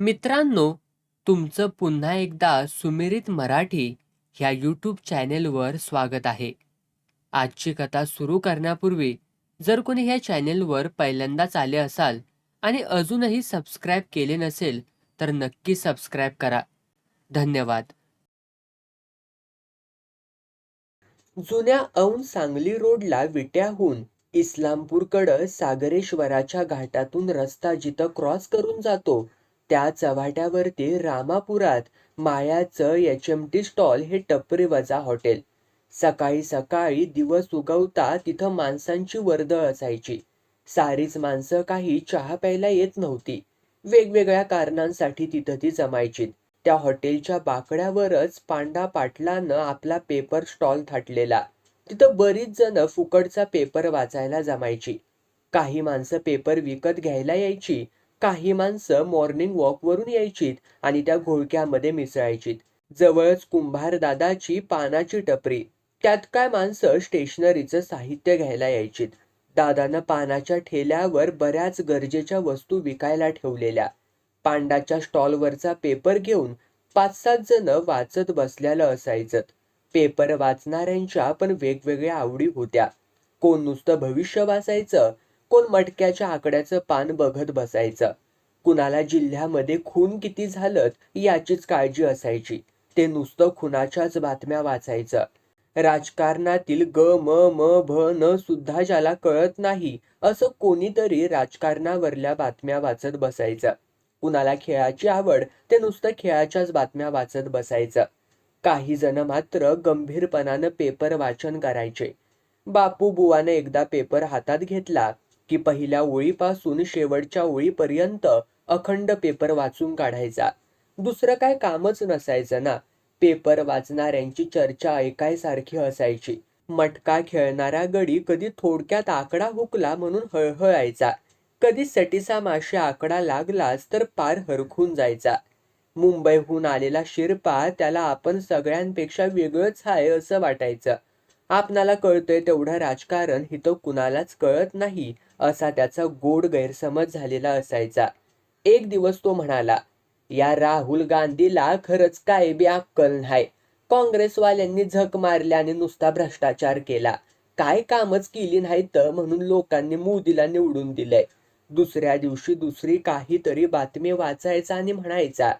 मित्रांनो तुमचं पुन्हा एकदा सुमिरित मराठी ह्या यूट्यूब चॅनेलवर स्वागत आहे. आजची कथा सुरू करण्यापूर्वी जर कोणी ह्या चॅनेलवर पहिल्यांदाच आले असाल आणि अजूनही सबस्क्राईब केले नसेल तर नक्की सबस्क्राईब करा. धन्यवाद. जुन्या औन सांगली रोडला विट्याहून इस्लामपूरकडं सागरेश्वराच्या घाटातून रस्ता जिथं क्रॉस करून जातो त्या चव्हाट्यावरती रामापुरात मायाचं एच एम टी स्टॉल हे टपरी वजा हॉटेल सकाळी सकाळी दिवस उगवता तिथं माणसांची वर्दळ असायची. सारीच माणसं काही चहा प्यायला येत नव्हती. वेगवेगळ्या कारणांसाठी तिथं ती जमायची. त्या हॉटेलच्या बाकड्यावरच पांडा पाटलानं आपला पेपर स्टॉल थाटलेला. तिथं बरीच जण फुकटचा पेपर वाचायला जमायची. काही माणसं पेपर विकत घ्यायला यायची काही माणसं मॉर्निंग वॉकवरून यायचीत आणि त्या घोळक्यामध्ये मिसळायचीत. जवळच कुंभार दादाची पानाची टपरी. त्यात काय माणसं स्टेशनरीचं साहित्य घ्यायला यायचीत. दादानं पानाच्या ठेल्यावर बऱ्याच गरजेच्या वस्तू विकायला ठेवलेल्या. पांडाच्या स्टॉलवरचा पेपर घेऊन पाच सात जण वाचत बसलेलं असायचं. पेपर वाचणाऱ्यांच्या पण वेगवेगळ्या आवडी होत्या. कोण नुसतं भविष्य वाचायचं कोण मटक्याच्या आकड्याचं पान बघत बसायचं? कुणाला जिल्ह्यामध्ये खून किती झालं याचीच काळजी असायची. ते नुसतं खुनाच्याच बातम्या वाचायचं. राजकारणातील ग म म भ न सुद्धा ज्याला कळत नाही असं कोणीतरी राजकारणावरल्या बातम्या वाचत बसायचं. कुणाला खेळाची आवड ते नुसतं खेळाच्याच बातम्या वाचत बसायचं. काही जण मात्र गंभीरपणानं पेपर वाचन करायचे. बापू बुवाने एकदा पेपर हातात घेतला की पहिल्या ओळीपासून शेवटच्या ओळीपर्यंत अखंड पेपर वाचून काढायचा. दुसरं काय कामच नसायचं ना. पेपर वाचणाऱ्यांची चर्चा ऐकायसारखी असायची. मटका खेळणारा गडी कधी थोडक्यात आकडा हुकला म्हणून हळहळायचा. कधी सटीसा माशी आकडा लागलाच तर पार हरखून जायचा. मुंबईहून आलेला शिरपा त्याला आपण सगळ्यांपेक्षा वेगळंच आहे असं वाटायचं. आपणाला कळतंय तेवढं राजकारण हिथं कुणालाच कळत नाही असा त्याचा गोड गैरसमज झालेला असायचा. एक दिवस तो म्हणाला या राहुल गांधीला खरंच काय बी अक्कल नाही. काँग्रेसवाल्यांनी झक मारल्या आणि नुसता भ्रष्टाचार केला. काय कामच केली नाही तर म्हणून लोकांनी मोदीला निवडून दिलंय. दुसऱ्या दिवशी दुसरी काहीतरी बातमी वाचायचा आणि म्हणायचा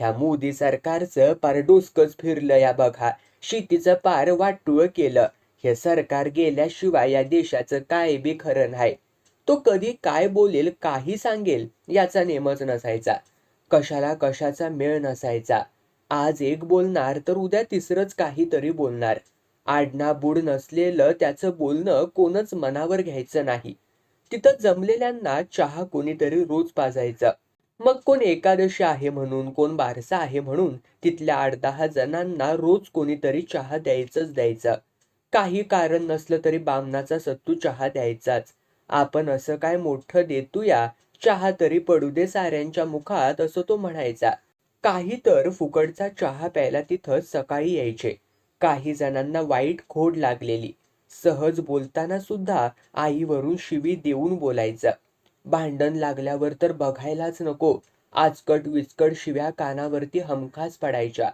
ह्या मोदी सरकारचं पारडोसकच फिरलं या बघा. शेतीचं पार वाटूळ केलं. हे सरकार गेल्याशिवाय या देशाचं काय बी खरं नाही. तो कधी काय बोलेल काही सांगेल याचा नेमच नसायचा. कशाला कशाचा मेळ नसायचा. आज एक बोलणार तर उद्या तिसरंच काहीतरी बोलणार. आडना बुड नसलेलं त्याचं बोलणं कोणच मनावर घ्यायचं नाही. तिथं जमलेल्यांना चहा कोणीतरी रोज पाजायचं. मग कोण एकादशी आहे म्हणून कोण बारसा आहे म्हणून तिथल्या आठ दहा जणांना रोज कोणीतरी चहा द्यायचंच द्यायचा. काही कारण नसलं तरी बामणाचा सत्तू चहा द्यायचाच. आपण असं काय मोठं देतूया? चहा तरी पडू दे साऱ्यांच्या मुखात असं तो म्हणायचा. काही तर फुकटचा चहा प्यायला तिथं सकाळी यायचे. काही जणांना वाईट खोड लागलेली. सहज बोलताना सुद्धा आईवरून शिवी देऊन बोलायचं. भांडण लागल्यावर तर बघायलाच नको. आजकट विचकट शिव्या कानावरती हमखास पडायच्या.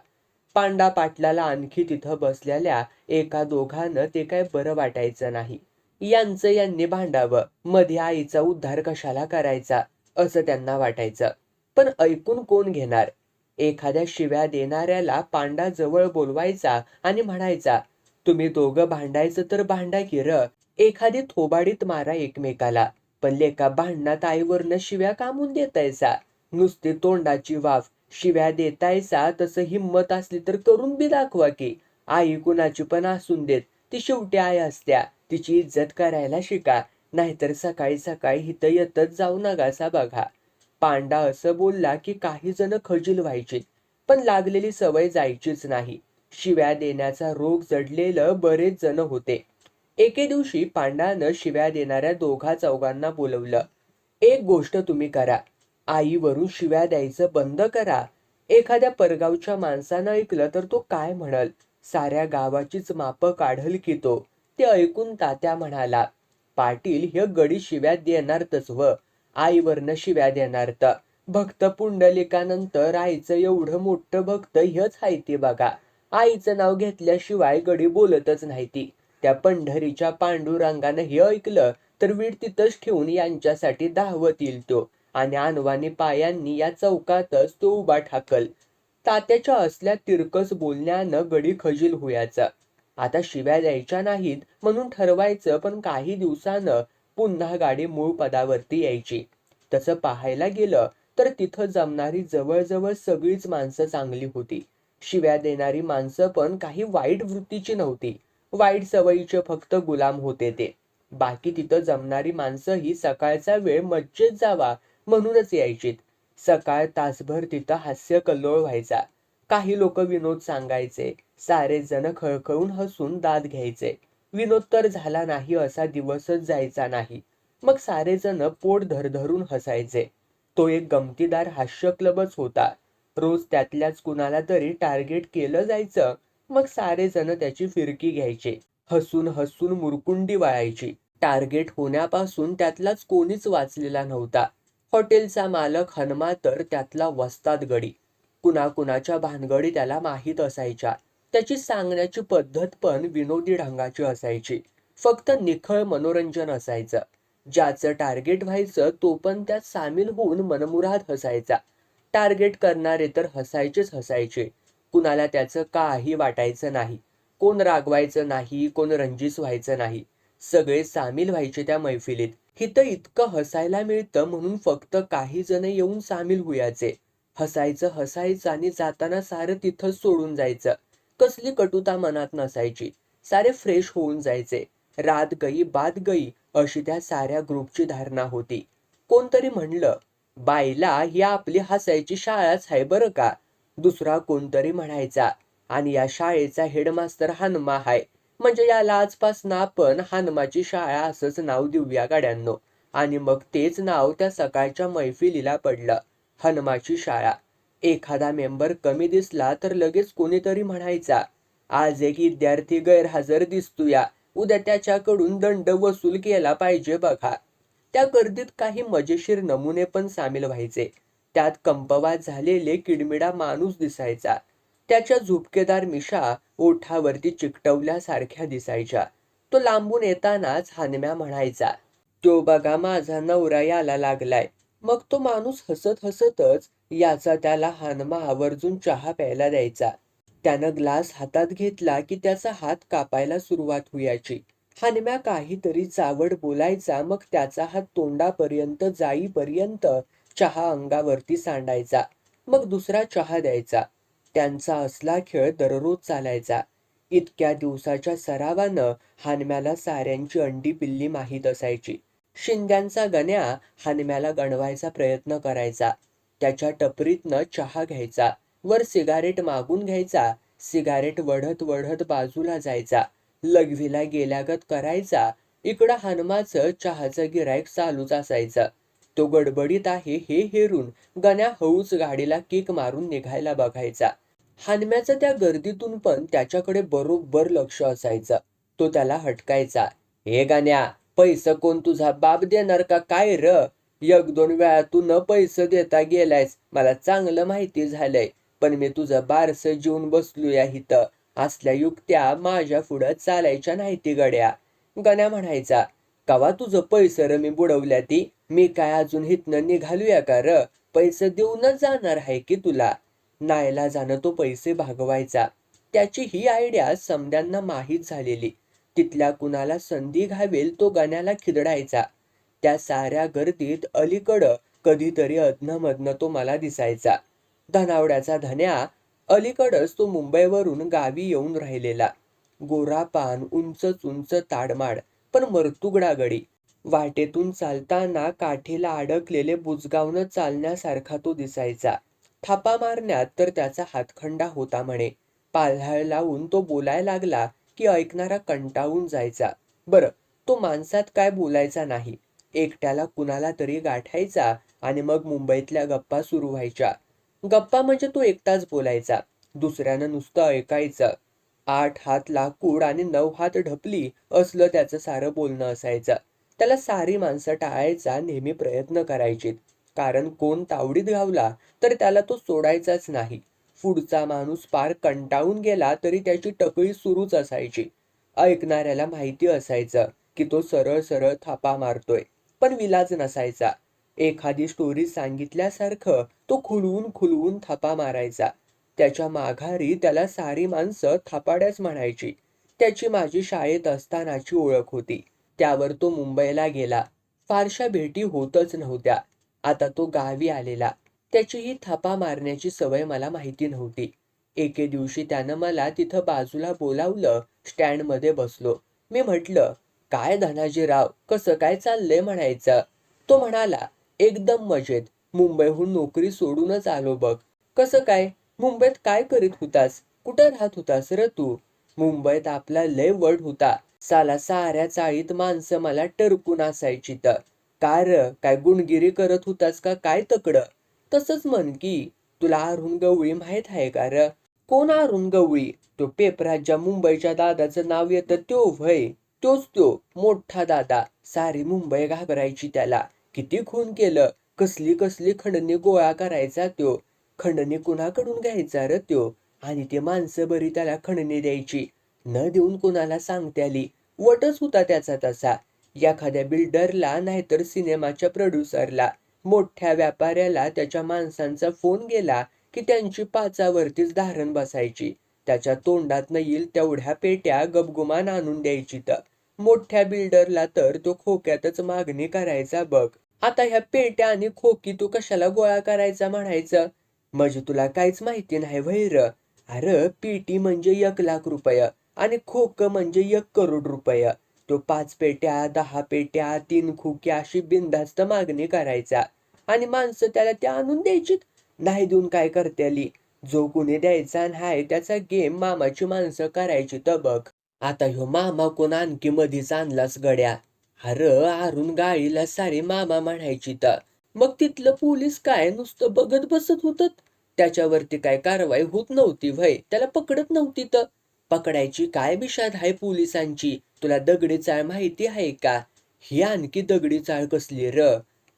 पांडा पाटलाला आणखी तिथं बसलेल्या एका दोघानं ते काय बरं वाटायचं नाही. यांचं यांनी भांडावं. मध्ये आईचा उद्धार कशाला करायचा? असं त्यांना वाटायचं. पण ऐकून कोण घेणार? एखाद्या शिव्या देणाऱ्याला पांडा जवळ बोलवायचा आणि म्हणायचा तुम्ही दोघं भांडायचं तर भांडा की र? एखादी थोबाडीत मारा एकमेकाला. पण लेका भांडणात आईवरनं शिव्या कामून देतायचा नुसती तोंडाची वाफ. शिव्या देतायचा तसं हिंमत असली तर करून बी दाखवा की. आई कुणाची पण असून देत ती शेवटी आई असत्या. तिची इज्जत करायला शिका. नाहीतर सकाळी सकाळी हिथं येतच जाऊ नगासा बघा. पांडा असं बोलला की काही जण खजील व्हायची पण लागलेली सवय जायचीच नाही. शिव्या देण्याचा रोग जडलेलं बरेच जण होते. एके दिवशी पांडानं शिव्या देणाऱ्या दोघा चौघांना बोलवलं. एक गोष्ट तुम्ही करा. आईवरून शिव्या द्यायचं बंद करा. एखाद्या परगावच्या माणसानं ऐकलं तर तो काय म्हणल? साऱ्या गावाचीच माप काढल की तो? ते ऐकून तात्या म्हणाला पाटील हे गडी शिव्या देणार व आईवरनं शिव्या देणार तर भक्त पुंडलिकानंतर आईचं एवढं मोठं भक्त हेच आहे ते बघा. आईचं नाव घेतल्याशिवाय गडी बोलतच नाही ती. त्या पंढरीच्या पांडुरंगानं हे ऐकलं तर वीड तिथंच ठेवून यांच्यासाठी धावत येईल तो. आणि अनवानी पायांनी या चौकातच तो उभा ठाकल. तात्याच्या असल्या तिरकस बोलण्यानं गडी खजील होयाचा. आता शिव्या द्यायच्या नाहीत म्हणून ठरवायचं पण काही दिवसानं पुन्हा गाडी मूळ पदावरती यायची. तसं पाहायला गेलं तर तिथं जमणारी जवळजवळ सगळीच माणसं चांगली होती. शिव्या देणारी माणसं पण काही वाईट वृत्तीची नव्हती. वाईट सवयीचे फक्त गुलाम होते ते. बाकी तिथं जमणारी माणसं ही सकाळचा वेळ मज्जेत जावा म्हणूनच यायचीत. सकाळ तासभर तिथं हास्य कल्लोळ व्हायचा. काही लोक विनोद सांगायचे. सारे जण खळखळून हसून दाद घ्यायचे. विनोद तर झाला नाही असा दिवसच जायचा नाही. मग सारे जण पोट धरधरून हसायचे. तो एक गमतीदार हास्य क्लबच होता. रोज त्यातल्याच कुणाला तरी टार्गेट केलं जायचं. मग सारे जण त्याची फिरकी घ्यायचे. हसून हसून मुरकुंडी वाळायची. टार्गेट होण्यापासून त्यातलाच कोणीच वाचलेला नव्हता. हॉटेलचा मालक हनुमा तर त्यातला वस्ताद गडी. कुणाकुणाच्या भानगडी त्याला माहीत असायच्या. त्याची सांगण्याची पद्धत पण विनोदी ढंगाची असायची. फक्त निखळ मनोरंजन असायचं. ज्याचं टार्गेट व्हायचं तो पण त्यात सामील होऊन मनमुराद हसायचा. टार्गेट करणारे तर हसायचेच हसायचे. कुणाला त्याचं काही वाटायचं नाही. कोण रागवायचं नाही कोण रंजीस व्हायचं नाही. सगळे सामील व्हायचे त्या मैफिलीत. हिथं इतकं हसायला मिळतं म्हणून फक्त काही जण येऊन सामील हुयाचे हसायचं हसायचं आणि जाताना सारं तिथं सोडून जायचं. कसली कटुता मनात नसायची. सारे फ्रेश होऊन जायचे. रात गई बाद गई अशी त्या साऱ्या ग्रुपची धारणा होती. कोणतरी म्हणलं बायला ही आपली हसायची शाळाच आहे बरं का? दुसरा कोणतरी म्हणायचा आणि या शाळेचा हेडमास्तर हनुमा हाय. म्हणजे याला आजपासून आपण हनुमाची शाळा असंच नाव देऊया गाड्यांनो. आणि मग तेच नाव त्या सकाळच्या मैफिलीला पडलं हनुमाची शाळा. एखादा मेंबर कमी दिसला तर लगेच कोणीतरी म्हणायचा आज एक विद्यार्थी गैरहजर दिसतोया. उद्या त्याच्याकडून दंड वसूल केला पाहिजे बघा. त्या गर्दीत काही मजेशीर नमुने पण सामील व्हायचे. त्यात कंपवा झालेले किडमिडा माणूस दिसायचा. त्याच्या झुपकेदार मिशा ओठावरती चिकटवल्यासारख्या दिसायच्या. तो लांबून येतानाच हानम्या म्हणायचा तो बघा माझा नवरा याला लागलाय. मग तो माणूस हसत हसतच याचा त्याला हानमा आवर्जून चहा प्यायला द्यायचा. त्यानं ग्लास हातात घेतला की त्याचा हात कापायला सुरुवात होयाची हानम्या काहीतरी चावड बोलायचा मग त्याचा हात तोंडापर्यंत जाईपर्यंत चहा अंगावरती सांडायचा. मग दुसरा चहा द्यायचा. त्यांचा असला खेळ दररोज चालायचा. इतक्या दिवसाच्या सरावानं हानम्याला साऱ्यांची अंडी पिल्ली माहीत असायची. शिंद्यांचा गण्या हानम्याला गणवायचा प्रयत्न करायचा. त्याच्या टपरीतनं चहा घ्यायचा. वर सिगारेट मागून घ्यायचा. सिगारेट वढत वढत बाजूला जायचा. लघवीला गेल्यागत करायचा. इकडं हनुमाचं चहाचं गिरायक चालूच असायचं. तो गडबडीत आहे हे हेरून गण्या हळूच गाडीला किक मारून निघायला बघायचा. हानम्याचं त्या गर्दीतून पण त्याच्याकडे बरोबर लक्ष असायचं. तो त्याला हटकायचा. हे गाण्या पैसा कोण तुझा बाप देणार का? काय र? एक दोन वेळा तू न पैसे देता गेलायस. मला चांगलं माहिती झालंय पण मी तुझं बारस जीवन बसलूया इथं. असल्या युक्त्या माझ्या पुढं चालायच्या नाही ती गड्या. गण्या म्हणायचा कवा तुझं पैसर मी बुडवल्या ती? मी काय अजून हितनं निघालूया का र? पैसे देऊनच जाणार आहे की तुला? नायला जाणं तो पैसे भागवायचा. त्याची ही आयडिया समद्यांना माहीत झालेली. तिथल्या कुणाला संधी घावेल तो गण्याला खिदडायचा. त्या साऱ्या गर्दीत अलीकडं कधीतरी अधनमधनं तो मला दिसायचा. धनावड्याचा धन्या अलीकडच तो मुंबईवरून गावी येऊन राहिलेला. गोरा पान उंच उंच ताडमाड पण मरतुगडागडी. वाटेतून चालताना काठीला अडकलेले बुजगावनं चालण्यासारखा तो दिसायचा. थापा मारण्यात तर त्याचा हातखंडा होता म्हणे. पाल्हाळ लावून तो बोलायला लागला की ऐकणारा कंटाळून जायचा. बरं तो माणसात काय बोलायचा नाही. एकट्याला कुणाला तरी गाठायचा आणि मग मुंबईतल्या गप्पा सुरू व्हायच्या. गप्पा म्हणजे तो एकटाच बोलायचा. दुसऱ्यानं नुसतं ऐकायचं. आठ हात लाकूड आणि नऊ हात ढपली असलं त्याचं सारं बोलणं असायचं. त्याला सारी माणसं टाळायचा नेहमी प्रयत्न करायचे कारण कोण तावडीत गावला तर त्याला तो सोडायचाच नाही. पुढचा माणूस पार कंटाळून गेला तरी त्याची टकळी सुरूच असायची. ऐकणाऱ्याला माहिती असायचं की तो सरळ सरळ थापा मारतोय पण विलाज नसायचा. एखादी स्टोरी सांगितल्यासारखं तो खुलवून खुलवून थापा मारायचा. त्याच्या माघारी त्याला सारी माणसं थापाड्याच म्हणायची. त्याची माझी शाळेत असतानाची ओळख होती. त्यावर तो मुंबईला गेला. फारशा भेटी होतच नव्हत्या. आता तो गावी आलेला. त्याचीही थापा मारण्याची सवय मला माहिती नव्हती. एके दिवशी त्यानं मला तिथं बाजूला बोलावलं स्टँडमध्ये बसलो. मी म्हटलं काय धनाजीराव कसं काय चाललंय म्हणायचं? तो म्हणाला एकदम मजेत. मुंबईहून नोकरी सोडूनच आलो बघ. कसं काय? मुंबईत काय करीत होतास? कुठं राहत होतास र तू? मुंबईत आपला लय वड होता. साला साऱ्या चाळीत माणसं मला टरकून असायची तर. काय र काय गुणगिरी करत होतास का? काय तकडं? तसंच म्हण की तुला अरुण गवळी माहीत आहे का र? कोण अरुण गवळी तो पेपरात ज्या मुंबईच्या दादाचं नाव येतं तो भय तोच तो मोठा दादा. सारी मुंबई घाबरायची त्याला. किती खून केलं? कसली कसली खंडणी गोळा करायचा त्यो? खंडणी कुणाकडून घ्यायचा र त्यो? आणि ते माणसं बरी त्याला खंडणी द्यायची. न देऊन कुणाला सांगत्याली वटच होता त्याचा तसा. एखाद्या बिल्डरला नाहीतर सिनेमाच्या प्रोड्युसरला मोठ्या व्यापाऱ्याला त्याच्या माणसांचा फोन गेला की त्यांची पाचावरतीच धारण बसायची. त्याच्या तोंडात येईल तेवढ्या पेट्या गबगुमान आणून द्यायची तर मोठ्या बिल्डरला तर तो खोक्यातच मागणी करायचा बघ. आता ह्या पेट्या आणि खोकी तू कशाला गोळा करायचा म्हणायचं? म्हणजे तुला काहीच माहिती नाही वैर अरे पेटी म्हणजे एक लाख रुपये. आणि खोक म्हणजे एक करोड रुपये. तो पाच पेट्या दहा पेट्या तीन खोक्या अशी बिनधास्त मागणी करायचा. आणि माणसं त्याला त्या आणून द्यायचीत. नाही देऊन काय करत्याली? जो कुणी द्यायचा नाही त्याचा गेम मामाची माणसं करायची तर बघ आता ह्यो मामा कोण आणखी मधीच आणलास गड्या? अर आरून गाळीला सारी मामा म्हणायची तर. मग तिथलं पोलीस काय नुसतं बघत बसत होत? त्याच्यावरती काय कारवाई होत नव्हती भय त्याला पकडत नव्हती तर. पकडायची काय विषाद आहे पोलिसांची? तुला दगडी चाळ माहिती आहे का? ही आणखी दगडी चाळ कसली र?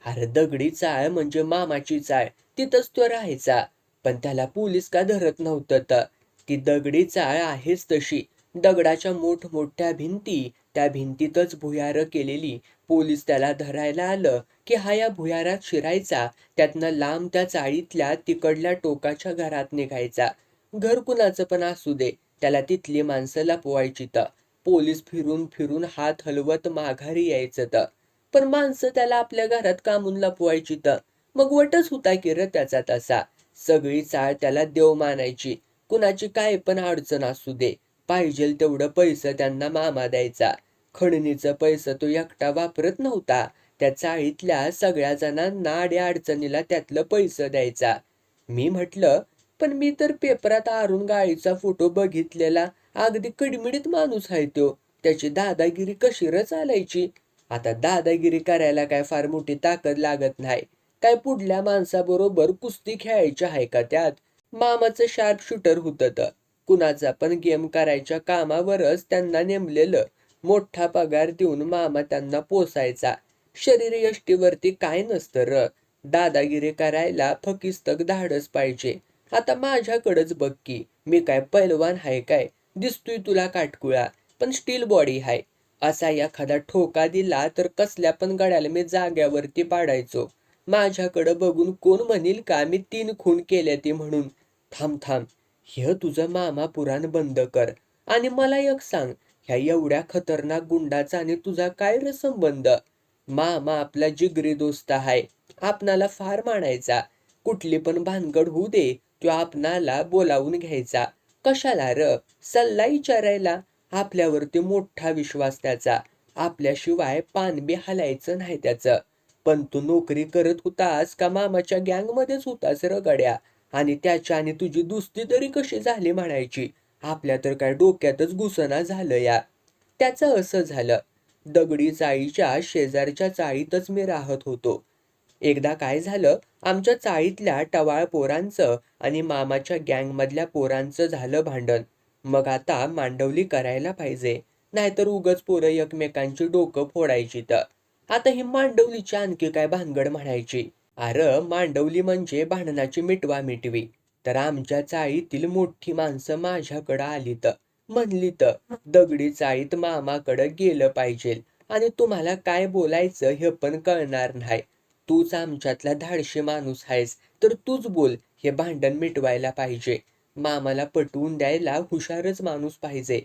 अरे दगडी चाळ म्हणजे मामाची चाळ. तिथंच तो राहायचा. पण त्याला पोलीस का धरत नव्हतं तर ती दगडी चाळ आहेच तशी. दगडाच्या मोठमोठ्या भिंती. त्या भिंतीतच भुयार केलेली. पोलीस त्याला धरायला आलं की हा या भुयारात शिरायचा. त्यातनं लांब त्या चाळीतल्या तिकडल्या टोकाच्या घरात निघायचा. घर कुणाचं पण असू दे. त्याला तिथली माणसं लपवायची तर पोलीस फिरून फिरून हात हलवत माघारी यायचं तर पण माणसं त्याला आपल्या घरात कामून लपवायची तर मग वटच होता की र त्याचा तसा. सगळी चाळ त्याला देव मानायची. कुणाची काय पण अडचण असू दे. पाहिजेल तेवढं पैसे त्यांना मामा द्यायचा. खणणीचं पैसा तो एकटा वापरत नव्हता. त्या चाळीतल्या सगळ्या जणांना आड्या अडचणीला त्यातलं पैसं द्यायचा. मी म्हटलं पण मी तर पेपरात अरुण गाळीचा फोटो बघितलेला. अगदी कडमिडीत माणूस आहे तो. त्याची दादागिरी कशी र चालायची. आता दादागिरी करायला काय फार मोठी ताकद लागत नाही. काय पुढल्या माणसाबरोबर कुस्ती खेळायची आहे का त्यात? मामाचं शार्प शूटर होतं तर. कुणाचा पण गेम करायच्या कामावरच त्यांना नेमलेलं. मोठा पगार देऊन मामा त्यांना पोसायचा. शरीर यष्टीवरती काय नसतं र. दादागिरी करायला फकिस्तक धाडस पाहिजे. आता माझ्याकडच बघ की मी काय पैलवान हाय काय? दिसतोय तुला काटकुळा पण स्टील बॉडी हाय. असा एखादा ठोका दिला तर कसल्या पण गड्याला मी जाग्यावरती पाडायचो. माझ्याकडं बघून कोण म्हणील का मी तीन खून केल्या ती म्हणून? थांब थांब. हे तुझं मामा पुराण बंद कर. आणि मला एक सांग ह्या एवढ्या खतरनाक गुंडाचा आणि तुझा काय र संबंध? मामा आपला जिगरी दोस्त आहे आपणाला फार मानायचा. कुठली पण भानगड होऊ दे. तो आपणाला बोलावून घ्यायचा. कशाला र? सल्ला विचारायला. आपल्यावरती मोठा विश्वास त्याचा. आपल्याशिवाय पानबी हलायचं नाही त्याचं. पण तू नोकरी करत होतास का मामाच्या गँगमध्येच होतास र गड्या? आणि त्याच्या आणि तुझी दुस्ती तरी कशी झाली म्हणायची? आपल्या तर काय डोक्यातच घुसना झालं या. त्याचं असं झालं. दगडी चाळीच्या शेजारच्या चाळीतच मी राहत होतो. एकदा काय झालं? आमच्या चाळीतल्या टवाळ पोरांचं आणि मामाच्या गँगमधल्या पोरांचं झालं भांडण. मग आता मांडवली करायला पाहिजे. नाहीतर उगच पोरं एकमेकांची डोकं फोडायची तर. आता ही मांडवलीची आणखी काय भानगड म्हणायची? अरे मांडवली म्हणजे भांडणाची मिटवा मिटवी. तर आमच्या चाळीतील मोठी माणसं माझ्याकडं आलीत तर. दगडी चाळीत मामाकडं गेलं पाहिजे आणि तुम्हाला काय बोलायचं हे पण कळणार नाही. तूच आमच्यातला धाडशी माणूस आहेस तर तूच बोल हे भांडण मिटवायला पाहिजे. मामाला पटवून द्यायला हुशारच माणूस पाहिजे.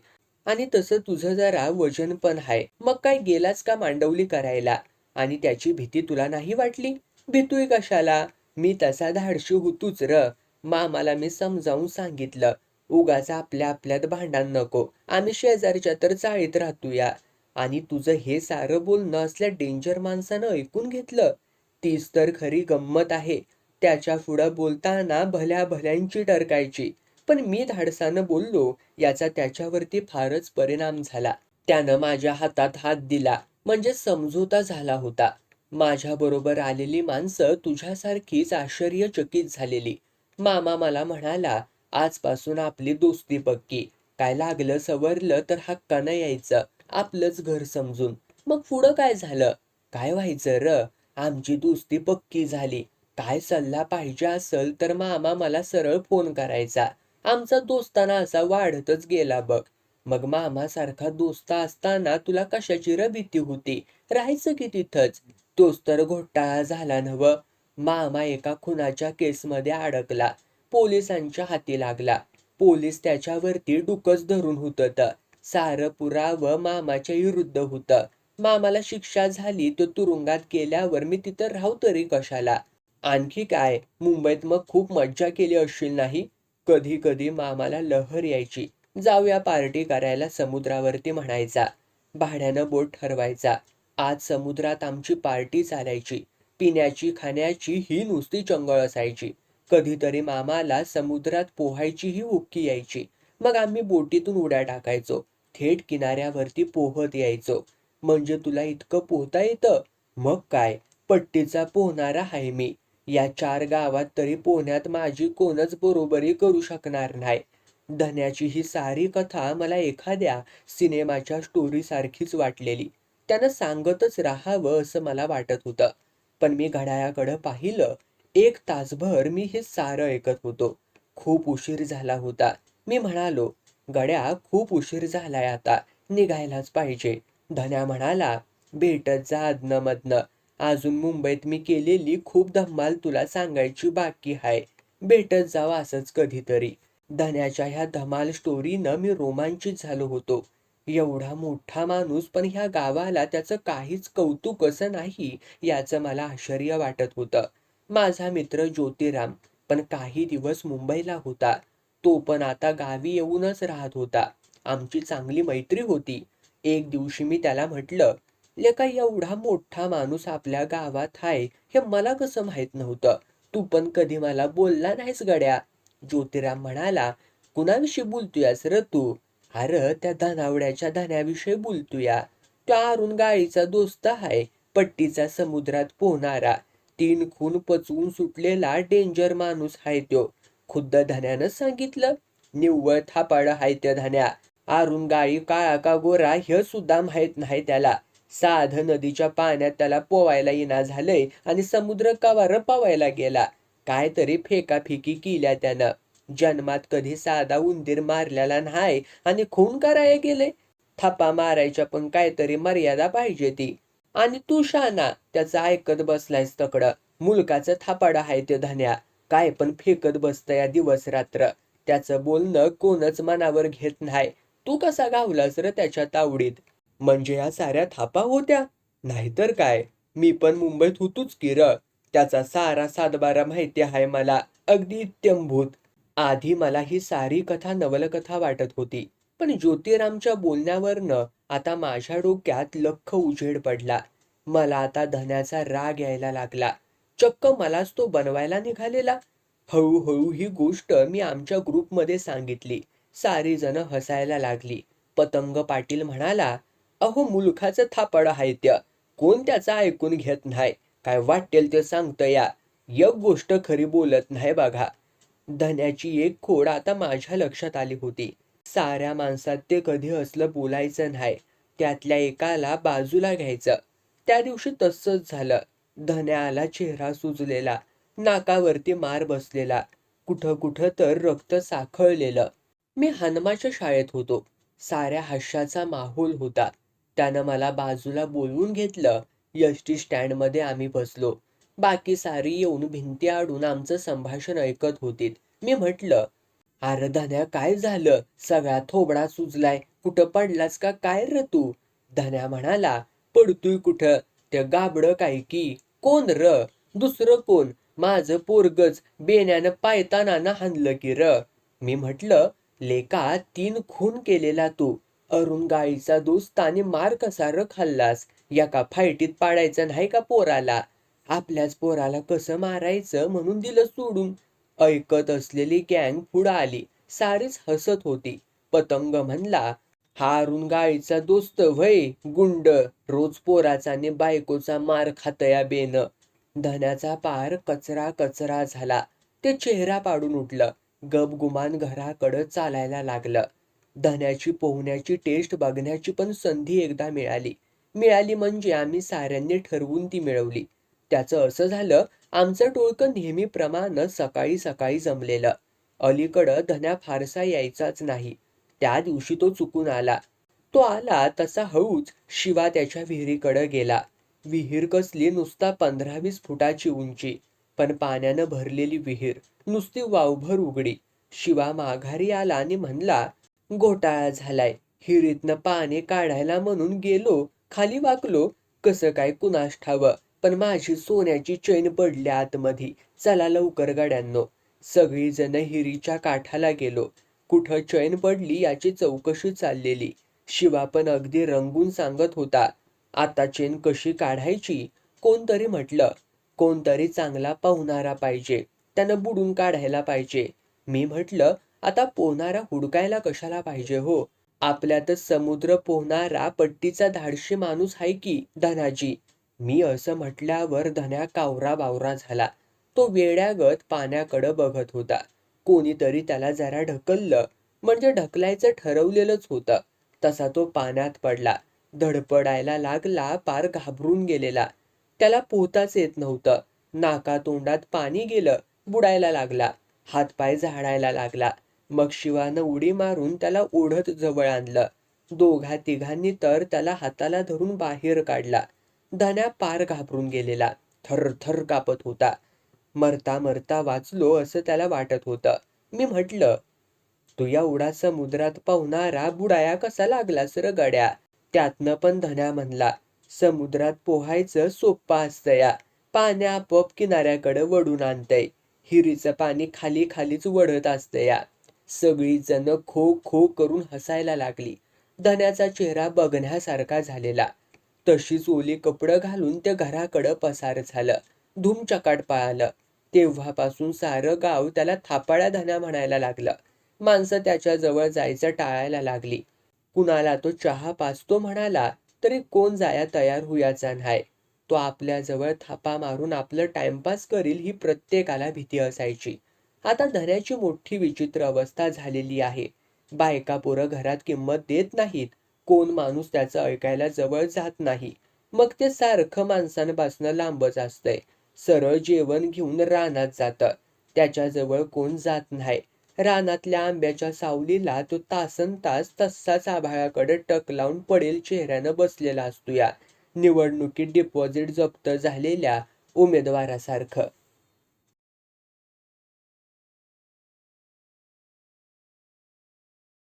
आणि तसं तुझं जरा वजन पण आहे मग काय गेलाच का मांडवली करायला? आणि त्याची भीती तुला नाही वाटली? भीतोय कशाला? मी तसा धाडशी होतोच र. मामाला मी समजावून सांगितलं उगाच आपल्या आपल्यात भांडण नको आम्ही शेजारच्या तर चाळीत राहतोया. आणि तुझं हे सारं बोलणं असल्या डेंजर माणसानं ऐकून घेतलं तीच तर खरी गंमत आहे. त्याच्या पुढं बोलताना भल्या भल्यांची टरकायची. पण मी धाडसानं बोललो याचा त्याच्यावरती फारच परिणाम झाला. त्यानं माझ्या हातात हात दिला म्हणजे समझोता झाला होता. माझ्या बरोबर आलेली माणसं तुझ्यासारखीच आश्चर्यचकित झालेली. मामा मला म्हणाला आजपासून आपली दोस्ती पक्की. काय लागलं सवरलं तर हक्कानं यायचं. आपलंच घर समजून. मग पुढं काय झालं? काय व्हायचं र? आमची दोस्ती पक्की झाली. काय सल्ला पाहिजे असल तर मामा मला सरळ फोन करायचा. आमचा दोस्ताना असा वाढतच गेला बघ. मग मामा सारखा दोस्त असताना तुला कशाची र भीती होती? राहायचं की तिथंच? तोच तर घोटाळा झाला नव मामा एका खुनाच्या केसमध्ये अडकला. पोलिसांच्या हाती लागला. पोलीस त्याच्यावरती डुकच धरून होत. सारं पुरावं मामाच्या विरुद्ध होतं. मामाला शिक्षा झाली तो तुरुंगात गेल्यावर मी तिथं राहू तरी कशाला? आणखी काय? मुंबईत मग खूप मज्जा केली असशील नाही? कधी कधी मामाला लहर यायची. जाऊया पार्टी करायला समुद्रावरती म्हणायचा. भाड्यानं बोट ठरवायचा. आज समुद्रात आमची पार्टी चालायची. पिण्याची खाण्याची ही नुसती चंगळ असायची. कधीतरी मामाला समुद्रात पोहायची ही उक्की यायची. मग आम्ही बोटीतून उड्या टाकायचो. थेट किनाऱ्यावरती पोहत यायचो. म्हणजे तुला इतकं पोहता येतं? मग काय? पट्टीचा पोहणारा आहे मी. या चार गावात तरी पोहण्यात माझी कोणच बरोबरी करू शकणार नाही. धन्याची ही सारी कथा मला एखाद्या सिनेमाच्या स्टोरी सारखीच वाटलेली. त्यानं सांगतच राहावं असं मला वाटत होतं. पण मी घड्याळाकडं पाहिलं एक तासभर मी हे सारं ऐकत होतो. खूप उशीर झाला होता. मी म्हणालो गड्या खूप उशीर झालाय आता. निघायलाच पाहिजे. धन्या म्हणाला भेटत जा अदनं अजून मुंबईत मी केलेली खूप धम्माल तुला सांगायची बाकी आहे भेटत जावं असंच कधीतरी. धन्याच्या ह्या धमाल स्टोरीनं मी रोमांचित झालो होतो. एवढा मोठा माणूस पण ह्या गावाला त्याचं काहीच कौतुक असं नाही याचं मला आश्चर्य वाटत होतं. माझा मित्र ज्योतिराम पण काही दिवस मुंबईला होता. तो पण आता गावी येऊनच राहत होता. आमची चांगली मैत्री होती. एक दिवशी मी त्याला म्हटलं लेका एवढा मोठा माणूस आपल्या गावात आहे हे मला कसं माहीत नव्हतं? तू पण कधी मला बोलला नाहीस गड्या? ज्योतिराम म्हणाला कुणाविषयी बोलतोयास र तू? अरे त्या धनावड्याच्या धन्याविषयी बोलतोया. त्या अरुण गाळीचा दोस्त आहे पट्टीचा समुद्रात पोहणारा. तीन खून पचवून सुटलेला डेंजर माणूस आहे तो. खुद्द धन्यानं सांगितलं. निव्वळ थापाड आहे त्या धन्या. अरुण गाळी काळा का गोरा हे सुद्धा माहीत नाही त्याला. साध नदीच्या पाण्यात त्याला पोवायला येणार झालंय आणि समुद्र कवार पावायला गेला. काय तरी फेकाफेकी केल्या त्यानं. जन्मात कधी साधा उंदीर मारलेला नाही आणि खून करायला गेले. थापा मारायच्या पण काहीतरी मर्यादा पाहिजे ती. आणि तू शाना त्याचं ऐकत बसलायस तकडं. मुलकाचं थापाड आहे ते धन्या. काय पण फेकत बसतया दिवस रात्र. त्याचं बोलणं कोणच मनावर घेत नाही. तू कसा गावलास र त्याच्या तावडीत? म्हणजे या साऱ्या थापा होत्या? नाहीतर काय? मी पण मुंबईत होतोच की र. त्याचा सारा सातबारा माहिती आहे मला. अगदी इत्यंभूत. आधी मला ही सारी कथा नवलकथा वाटत होती. पण ज्योतिरामच्या बोलण्यावरनं आता माझ्या डोक्यात लख उजेड पडला. मला आता धन्याचा राग यायला लागला. चक्क मलाच तो बनवायला निघालेला. हळूहळू ही गोष्ट मी आमच्या ग्रुपमध्ये सांगितली. सारी जण हसायला लागली. पतंग पाटील म्हणाला अहो मुलखाचं थापड आहे कोण त्याचं ऐकून घेत नाही? काय वाटेल ते सांगतं या. एक गोष्ट खरी बोलत नाही बघा. धन्याची एक खोड आता माझ्या लक्षात आली होती. साऱ्या माणसात ते कधी असलं बोलायचं नाही. त्यातल्या एकाला बाजूला घ्यायचं. त्या दिवशी तसंच झालं. धन्याला चेहरा सुजलेला. नाकावरती मार बसलेला. कुठं कुठं तर रक्त साखळलेलं. मी हनुमाच्या शाळेत होतो. साऱ्या हास्याचा माहोल होता. त्यानं मला बाजूला बोलवून घेतलं. एस टी स्टँडमध्ये आम्ही बसलो. बाकी सारी येऊन भिंती आडून आमचं संभाषण ऐकत होती. मी म्हटलं अरे धन्या काय झालं? सगळा थोबडा सुजलाय. कुठं पडलास का? काय र तू? धन्या म्हणाला पडतोय कुठं? ते गाबडं काय की? कोण र? दुसरं कोण? माझं पोरगच बेण्यानं पायतानानं हाणलं की र. मी म्हटलं लेका तीन खून केलेला तू. अरुण गाईचा दोस्त आणि मार कसा र खाल्लास एका फायटीत पाडायचं नाही का पोराला? आपल्याच पोराला कसं मारायचं म्हणून दिलं सोडून. ऐकत असलेली गँग पुढं आली. सारीच हसत होती. पतंग म्हणला हा अरुण गाळीचा दोस्त व्हय गुंड? रोज पोराचा आणि बायकोचा मार खातया बेन. धन्याचा पार कचरा कचरा झाला. ते चेहरा पाडून उठलं. गपगुमान घराकडं चालायला लागलं. धन्याची पोहण्याची टेस्ट बघण्याची पण संधी एकदा मिळाली. मिळाली म्हणजे आम्ही साऱ्यांनी ठरवून ती मिळवली. त्याचं असं झालं आमचं टोळकं नेहमीप्रमाणे सकाळी सकाळी जमलेलं. अलीकडं धन्या फारसा यायचाच नाही. त्या दिवशी तो चुकून आला. तो आला तसा हळूच शिवा त्याच्या विहिरीकडे गेला. विहीर कसली नुसता पंधरा वीस फुटाची उंची. पण पाण्यानं भरलेली विहीर नुसती वावभर उघडी. शिवा माघारी आला आणि म्हणला घोटाळा झालाय. हिरीतनं पाणी काढायला म्हणून गेलो खाली वाकलो. कसं काय कुणास ठावं? पण माझी सोन्याची चैन पडल्या आतमधी. चला लवकर गाड्यांनो. सगळीजण हिरीच्या काठाला गेलो. कुठं चैन पडली याची चौकशी चाललेली. शिवा पण अगदी रंगून सांगत होता आता चेन कशी काढायची? कोणतरी म्हटलं कोणतरी चांगला पाहुणारा पाहिजे. त्यानं बुडून काढायला पाहिजे. मी म्हटलं आता पोहणारा हुडकायला कशाला पाहिजे हो? आपल्यातच समुद्र पोहणारा पट्टीचा धाडशी माणूस आहे की धनाजी? मी असं म्हटल्यावर धन्या कावरा बावरा झाला. तो वेड्यागत पाण्याकडं बघत होता. कोणीतरी त्याला जरा ढकललं. म्हणजे ढकलायचं ठरवलेलंच होतं. तसा तो पाण्यात पडला. धडपडायला लागला पार घाबरून गेलेला. त्याला पोहताच येत नव्हतं. नाका तोंडात पाणी गेलं बुडायला लागला. हातपाय झाडायला लागला. मग शिवानं उडी मारून त्याला ओढत जवळ आणलं. दोघा तिघांनी तर त्याला हाताला धरून बाहेर काढला. धन्या पार घाबरून गेलेला. थरथर कापत होता. मरता मरता वाचलो असं त्याला वाटत होतं. मी म्हटलं तू या उडा समुद्रात पाहुणारा बुडाया कसा लागला सर गड्या? त्यातनं पण धन्या म्हणला समुद्रात पोहायचं सोप्पं असतंया पाणी आपोआप किनाऱ्याकडे वडून आणतंय. हिरीचं पाणी खाली खालीच असतं या. सगळी जण खो खो करून हसायला लागली. धन्याचा चेहरा बघण्यासारखा झालेला. तशीच ओली कपडं घालून ते घराकडं पसार झालं. धूमचकाट पळालं. तेव्हापासून सारं गाव त्याला थापाळ्या धन्या म्हणायला लागलं. माणसं त्याच्याजवळ जायचं टाळायला लागली. कुणाला तो चहा पाचतो म्हणाला तरी कोण जाया तयार हुयाचा नाही तो आपल्याजवळ थापा मारून आपलं टाइमपास करील ही प्रत्येकाला भीती असायची. आता धन्याची मोठी विचित्र अवस्था झालेली आहे. बायका पोरं घरात किंमत देत नाहीत. कोण माणूस त्याचं ऐकायला जवळ जात नाही. मग ते सारखं माणसांपासून लांबच असतंय. सरळ जेवण घेऊन रानात जातं. त्याच्याजवळ कोण जात नाही रानातल्या आंब्याच्या सावलीला तो तासन तास तसाच आभाळाकडे टक लावून पडेल चेहऱ्यानं बसलेला असतो या. निवडणुकीत डिपॉझिट जप्त झालेल्या उमेदवारासारखं.